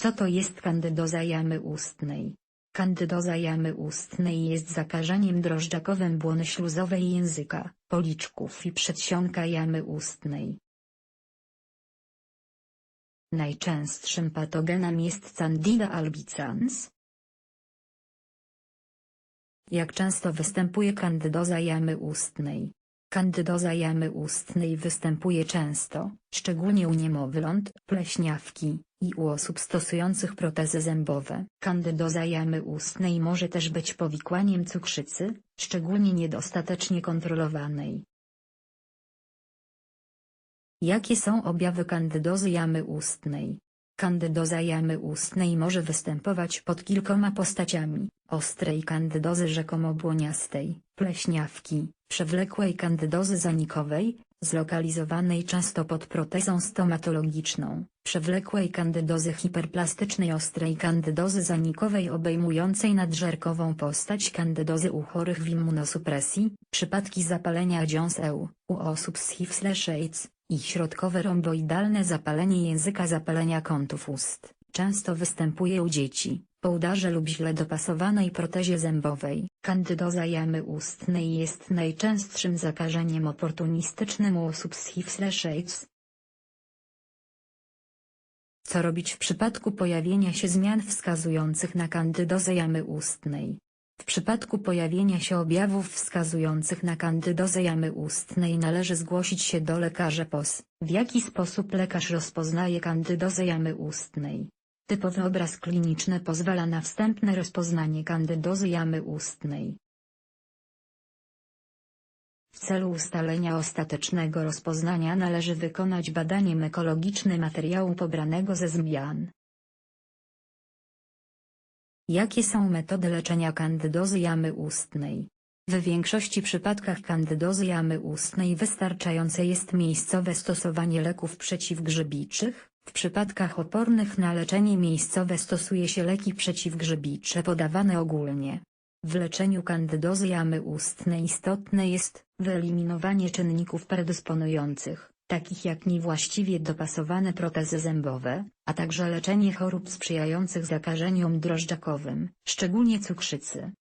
Co to jest kandydoza jamy ustnej? Kandydoza jamy ustnej jest zakażeniem drożdżakowym błony śluzowej języka, policzków i przedsionka jamy ustnej. Najczęstszym patogenem jest Candida albicans. Jak często występuje kandydoza jamy ustnej? Kandydoza jamy ustnej występuje często, szczególnie u niemowląt, pleśniawki i u osób stosujących protezy zębowe. Kandydoza jamy ustnej może też być powikłaniem cukrzycy, szczególnie niedostatecznie kontrolowanej. Jakie są objawy kandydozy jamy ustnej? Kandydoza jamy ustnej może występować pod kilkoma postaciami, ostrej kandydozy rzekomo błoniastej, pleśniawki, przewlekłej kandydozy zanikowej, zlokalizowanej często pod protezą stomatologiczną, przewlekłej kandydozy hiperplastycznej ostrej kandydozy zanikowej obejmującej nadżerkową postać kandydozy u chorych w immunosupresji, przypadki zapalenia dziąseł, u osób z HIV/AIDS, i środkowe romboidalne zapalenie języka zapalenia kątów ust, często występuje u dzieci, po udarze lub źle dopasowanej protezie zębowej. Kandydoza jamy ustnej jest najczęstszym zakażeniem oportunistycznym u osób z HIV/AIDS. Co robić w przypadku pojawienia się zmian wskazujących na kandydozę jamy ustnej? W przypadku pojawienia się objawów wskazujących na kandydozę jamy ustnej należy zgłosić się do lekarza POS. W jaki sposób lekarz rozpoznaje kandydozę jamy ustnej? Typowy obraz kliniczny pozwala na wstępne rozpoznanie kandydozy jamy ustnej. W celu ustalenia ostatecznego rozpoznania należy wykonać badanie mykologiczne materiału pobranego ze zmian. Jakie są metody leczenia kandydozy jamy ustnej? W większości przypadkach kandydozy jamy ustnej wystarczające jest miejscowe stosowanie leków przeciwgrzybiczych, w przypadkach opornych na leczenie miejscowe stosuje się leki przeciwgrzybicze podawane ogólnie. W leczeniu kandydozy jamy ustnej istotne jest wyeliminowanie czynników predysponujących, takich jak niewłaściwie dopasowane protezy zębowe, a także leczenie chorób sprzyjających zakażeniom drożdżakowym, szczególnie cukrzycy.